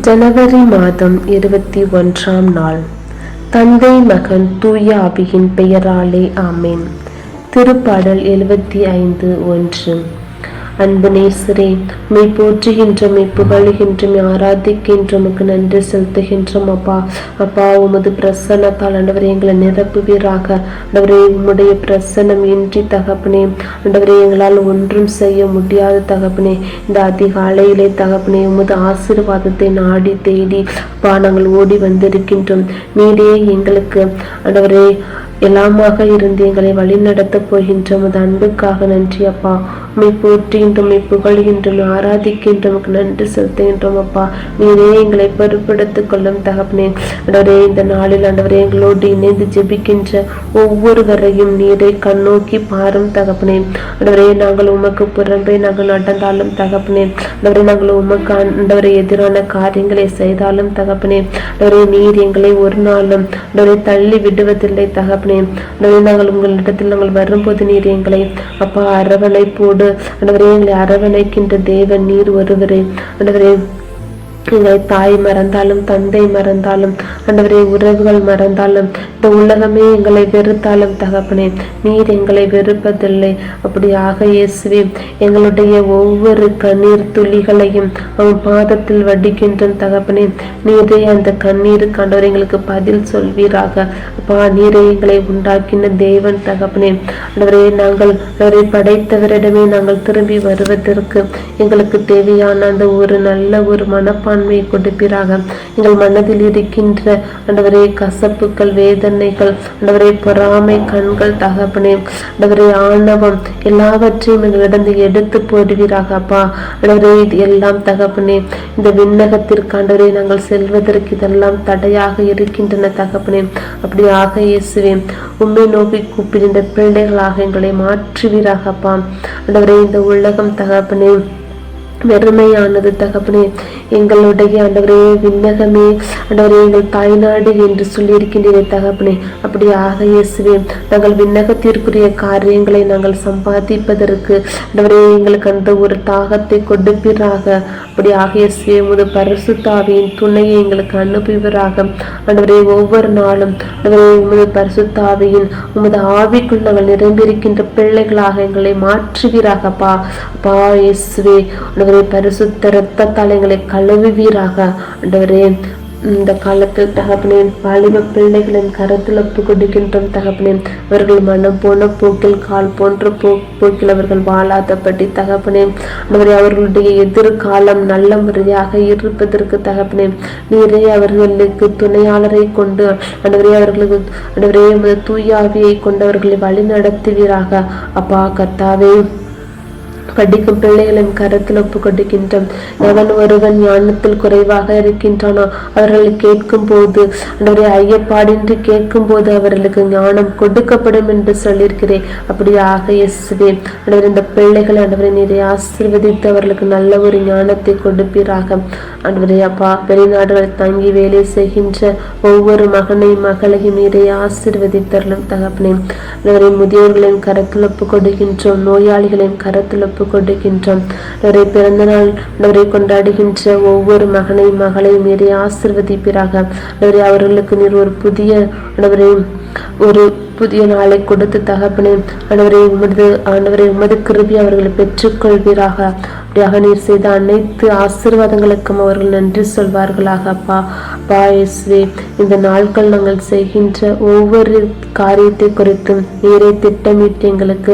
ஜனவரி மாதம் இருபத்தி ஒன்றாம் நாள். தந்தை மகன் தூய அபியின் பெயராலே ஆமேன். திருப்பாடல் எழுபத்தி ஐந்து ஒன்று. அன்பு நேசரே மெய் போற்றுகின்றோம் மெய் புகழுகின்றோம் ஆராதிக்கின்றோம் உமக்கு நன்றி செலுத்துகின்றோம் அப்பா. அப்பா உமது பிரசன்னத்தால் ஆண்டவரே எங்களை நிரப்புவீராக. ஆண்டவரே உம்முடைய பிரசன்னம் இன்றி தகப்பனே. ஆண்டவரே எங்களால் ஒன்றும் செய்ய முடியாத தகப்பனே. இந்த அதிகாலையிலே தகப்பனே உமது ஆசீர்வாதத்தை நாடி தேடி அப்பா நாங்கள் ஓடி வந்திருக்கின்றோம். நீரே எங்களுக்கு ஆண்டவரே எல்லாமாக இருந்து எங்களை வழிநடத்த போகின்ற உமது அன்புக்காக நன்றி அப்பா. உம்மை போற்றுகின்றோம் உம்மை புகழ்கின்றோம் ஆராதிக்கின்றோம் நன்றி செலுத்துகின்றோம் அப்பா. நீரே எங்களை பொறுப்படுத்திக் கொள்ளும் தகப்பனே. ஆண்டவரே இந்த நாளில் ஆண்டவரே எங்களோடு இணைந்து ஜெபிக்கின்ற ஒவ்வொருவரையும் நீரை கண்ணோக்கி பாரும் தகப்பனே. ஆண்டவரே நாங்கள் உமக்கு புறம்பே நாங்கள் நடந்தாலும் தகப்பனே. ஆண்டவரே நாங்கள் உமக்கு ஆண்டவரை எதிரான காரியங்களை செய்தாலும் தகப்பனே. ஆண்டவரே நீர் எங்களை ஒரு நாளும் ஆண்டவரை தள்ளி விடுவதில்லை தகப்பனே. ஆண்டவரே நாங்கள் உங்களிடத்தில் நாங்கள் வரும்போது நீர் எங்களை அப்பா அரவணைப்போடு ஆண்டவரே எங்களை அரவணைக்கின்ற தேவன் நீர் ஒருவரே. ஆண்டவரே எங்களை தாய் மறந்தாலும் தந்தை மறந்தாலும் ஆண்டவரே உறவுகள் மறந்தாலும் இந்த உலகமே எங்களை வெறுத்தாலும் தகப்பனே நீர் எங்களை வெறுப்பதில்லை. அப்படியாக இயேசுவே எங்களுடைய ஒவ்வொரு கண்ணீர் துளிகளையும் அவன் பாதத்தில் வடிக்கின்ற தகப்பனே. நீரே அந்த கண்ணீருக்கு ஆண்டவர் எங்களுக்கு பதில் சொல்வீராக. அப்பா நீரே எங்களை உண்டாக்கின தேவன் தகப்பனே. ஆண்டவரே நாங்கள் அவரை படைத்தவரிடமே நாங்கள் திரும்பி வருவதற்கு எங்களுக்கு தேவையான அந்த ஒரு நல்ல ஒரு மனப்பான் மேலாண்மையை கொடுப்பீராக. எங்கள் மனதில் இருக்கின்ற ஆண்டவரே கசப்புகள் வேதனைகள் ஆண்டவரே பொறாமை கண்கள் தகப்பனே ஆண்டவரே ஆணவம் எல்லாவற்றையும் எங்களிடந்து எடுத்து போடுவீராக அப்பா. ஆண்டவரே இது எல்லாம் தகப்பனே இந்த விண்ணகத்திற்கு ஆண்டவரே நாங்கள் செல்வதற்கு இதெல்லாம் தடையாக இருக்கின்றன தகப்பனே. அப்படியாக இயேசுவே உண்மை நோக்கி கூப்பிடுகின்ற பிள்ளைகளாக எங்களை மாற்றுவீராகப்பா ஆண்டவரே இந்த உலகம் தகப்பனே வெறுமையானது தகப்பனே. எங்களுடைய ஆண்டவரே விண்ணகமே ஆண்டவரே எங்கள் தாய்நாடு என்று சொல்லியிருக்கின்றீரே தகப்பனே. அப்படியாக இயேசுவே நாங்கள் விண்ணகத்திற்குரிய காரியங்களை நாங்கள் சம்பாதிப்பதற்கு ஆண்டவரே எங்களுக்கு அந்த ஒரு தாகத்தை கொடுப்பீராக. அப்படியாக இயேசுவே உமது பரிசுத்தாவியின் துணையை எங்களுக்கு அனுப்புவீராக. ஆண்டவரே ஒவ்வொரு நாளும் ஆண்டவரே உமது பரிசுத்தாவியின் உமது ஆவிக்குள் நாங்கள் நிரம்பியிருக்கின்ற பிள்ளைகளாக எங்களை மாற்றுவீராகப்பா. அப்பா இயேசுவே ஆண்டவரே பரிசுத்த இரத்தத்தால் எங்களை கழுவுவீராக ஆண்டவரே இந்த காலத்தில் தகப்பனே வாலிப பிள்ளைகளின் கருத்தில் ஒப்பு கொடுக்கின்றோம் தகப்பனே அவர்கள் மனம் போன போக்கில் கால் போன்ற போ போக்கில் அவர்கள் வாழாதபடி தகப்பனே அவரை அவர்களுடைய எதிர்காலம் நல்ல முறையாக இருப்பதற்கு தகப்பனேன் நீரே அவர்களுக்கு துணையாளரை கொண்டு அன்றுவரே அவர்களுக்கு அன்றுவரே தூயாவியை ஆவியை கொண்டு அவர்களை வழி நடத்துவீராக அப்பா கத்தாவே படிக்கும் பிள்ளைகளின் கருத்தில் ஒப்பு கொடுக்கின்றோம் எவன் ஒருவன் ஞானத்தில் குறைவாக இருக்கின்றானோ அவர்களை கேட்கும் போது அவருடைய ஐயப்பாடின்றி கேட்கும் போது அவர்களுக்கு ஞானம் கொடுக்கப்படும் என்று சொல்லியிருக்கிறேன். அப்படியாக இயேசுவே ஆண்டவர் இந்த பிள்ளைகளை அன்றவரை நிறைய ஆசீர்வதித்து அவர்களுக்கு நல்ல ஒரு ஞானத்தை கொடுப்பீராக. அன்றவரை அப்பா வெளிநாடுகள் தங்கி வேலை செய்கின்ற ஒவ்வொரு மகனையும் மகளையும் நிறைய ஆசீர்வதித்தரலும் தகப்பனே. ஆண்டவரை முதியோர்களின் கரத்தில் ஒப்பு கொடுக்கின்றோம் நோயாளிகளின் கரத்தில் ஒப்பு கொடுக்கின்றோம் அவரை பிறந்த நாள் அவரை கொண்டாடுகின்ற ஒவ்வொரு மகனையும் மகளையும் மீறி ஆசிர்வதிப்பீராக. அவரை அவர்களுக்கு நீர் ஒரு புதிய ஆண்டவரை ஒரு புதிய நாளை கொடுத்து தகப்பனே ஆண்டவரை உமது ஆண்டவரை உமது கிருபி அவர்களை பெற்றுக்கொள்வீராக. அப்படியாக நீர் செய்த அனைத்து ஆசீர்வாதங்களுக்கும் அவர்கள் நன்றி சொல்வார்களாக அப்பா. அப்பா இயேசுவே இந்த நாட்கள் நாங்கள் செய்கின்ற ஒவ்வொரு காரியத்தை குறித்தும் நீரை திட்டமிட்டு எங்களுக்கு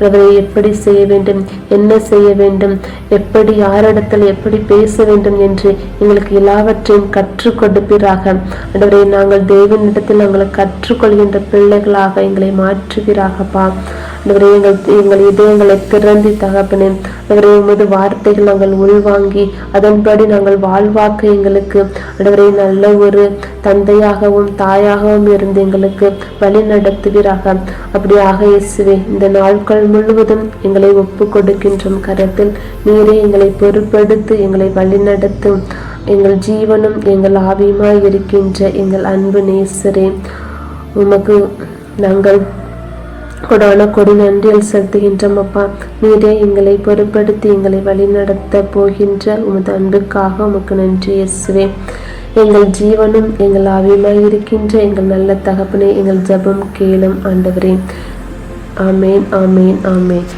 அவரை எப்படி செய்ய வேண்டும் என்ன செய்ய வேண்டும் எப்படி யாரிடத்தில் எப்படி பேச வேண்டும் என்று எங்களுக்கு எல்லாவற்றையும் கற்றுக் கொடுப்பீராக. ஆண்டவரை நாங்கள் தேவனிடத்தில் நாங்கள் கற்றுக்கொள்கின்ற பிள்ளைகளாக எங்களை மாற்றுவீராகப்பா ஆண்டவரே எங்கள் எங்கள் இதயங்களை திறந்து தகப்பனே ஆண்டவரே உமது வார்த்தைகள் நாங்கள் உள்வாங்கி அதன்படி நாங்கள் வாழ்வாக்க எங்களுக்கு ஆண்டவரே நல்ல ஒரு தந்தையாகவும் தாயாகவும் இருந்து எங்களுக்கு வழி நடத்துவீராக. அப்படியாக இயேசுவே இந்த நாட்கள் முழுவதும் எங்களை ஒப்பு கொடுக்கின்றோம் கரத்தில் நீரே எங்களை பொறுப்படுத்து எங்களை வழிநடத்தும் எங்கள் ஜீவனும் எங்கள் ஆவியுமாய் இருக்கின்ற எங்கள் அன்பு நேசரே. உமக்கு நாங்கள் கொடான கொடி நன்றியல் செலுத்துகின்றோம் அப்பா. நீரே எங்களை பொருட்படுத்தி எங்களை வழிநடத்த போகின்ற உமது அன்புக்காக உமக்கு நன்றி இயேசுவே. எங்கள் ஜீவனும் எங்கள் ஆவியுமாய் இருக்கின்ற எங்கள் நல்ல தகப்பனே எங்கள் ஜெபம் கேளும் ஆண்டவரே. ஆமேன் ஆமேன் ஆமேன்.